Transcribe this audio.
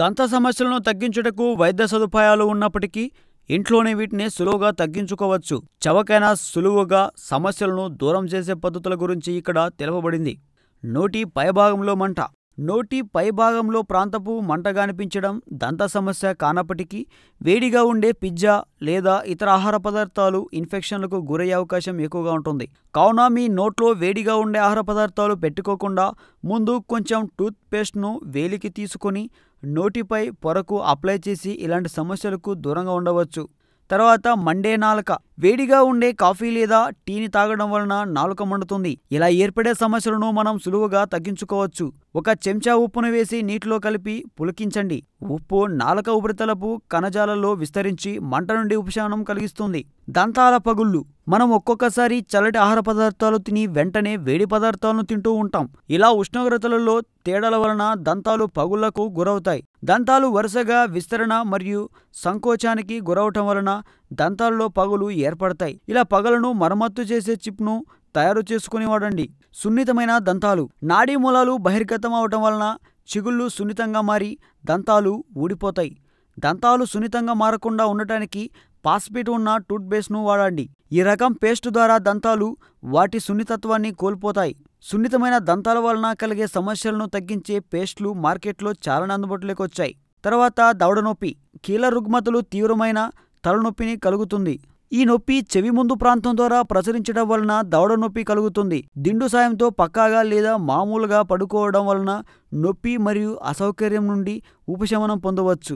దంత సమస్యలను తగ్గించుటకు వైద్య సదుపాయాలు ఉన్నప్పటికీ ఇంట్లోనే వీటిని సులువుగా తగ్గించుకోవచ్చు. చవకైన సులువుగా సమస్యలను దూరం చేసే పద్ధతుల గురించి ఇక్కడ తెలుపబడింది. నోటి పైభాగంలో మంట. నోటి పైభాగంలో ప్రాంతపు మంటగానిపించడం దంత సమస్య కానప్పటికీ వేడిగా ఉండే పిజ్జా లేదా ఇతర ఆహార పదార్థాలు ఇన్ఫెక్షన్లకు గురయ్యే అవకాశం ఎక్కువగా ఉంటుంది. కావున మీ నోట్లో వేడిగా ఉండే ఆహార పదార్థాలు పెట్టుకోకుండా ముందు కొంచెం టూత్ పేస్ట్ను వేలికి తీసుకొని నోటిపై పొరకు అప్లై చేసి ఇలాంటి సమస్యలకు దూరంగా ఉండవచ్చు. తర్వాత మండే నాలుక వేడిగా ఉండే కాఫీ లేదా టీని తాగడం వలన నాలుక మండుతుంది. ఇలా ఏర్పడే సమస్యలను మనం సులువుగా తగ్గించుకోవచ్చు. ఒక చెంచా ఉప్పును వేసి నీటిలో కలిపి పులికించండి. ఉప్పు నాలుక ఉపరితలపు కణజాలలో విస్తరించి మంట నుండి ఉపశమనం కలిగిస్తుంది. దంతాల పగుళ్ళు. మనం ఒక్కొక్కసారి చల్లటి ఆహార పదార్థాలు తిని వెంటనే వేడి పదార్థాలను తింటూ ఉంటాం. ఇలా ఉష్ణోగ్రతలలో తేడాల వలన దంతాలు పగుళ్ళకు గురవుతాయి. దంతాలు వరుసగా విస్తరణ మరియు సంకోచానికి గురవటం వలన దంతాల్లో పగులు ఏర్పడతాయి. ఇలా పగలను మరమ్మత్తు చేసే చిప్ను తయారు చేసుకుని వాడండి సున్నితమైన దంతాలు. నాడీ మూలాలు బహిర్గతం అవటం వలన చిగుళ్ళు సున్నితంగా మారి దంతాలు ఊడిపోతాయి. దంతాలు సున్నితంగా మారకుండా ఉండటానికి పాస్పేట్ ఉన్న టూత్ పేస్ట్ను వాడండి. ఈ రకం పేస్ట్ ద్వారా దంతాలు వాటి సున్నితత్వాన్ని కోల్పోతాయి. సున్నితమైన దంతాల వలన కలిగే సమస్యలను తగ్గించే పేస్ట్లు మార్కెట్లో చాలా అందుబాటులోకి వచ్చాయి. తర్వాత దవడనొప్పి. కీల కీళ్ళ రుగ్మతలు తీవ్రమైన తలనొప్పిని కలుగుతుంది. ఈ నొప్పి చెవి ముందు ప్రాంతం ద్వారా ప్రసరించడం వలన దవడ నొప్పి కలుగుతుంది. దిండు సాయంతో పక్కాగా లేదా మామూలుగా పడుకోవడం వలన నొప్పి మరియు అసౌకర్యం నుండి ఉపశమనం పొందవచ్చు.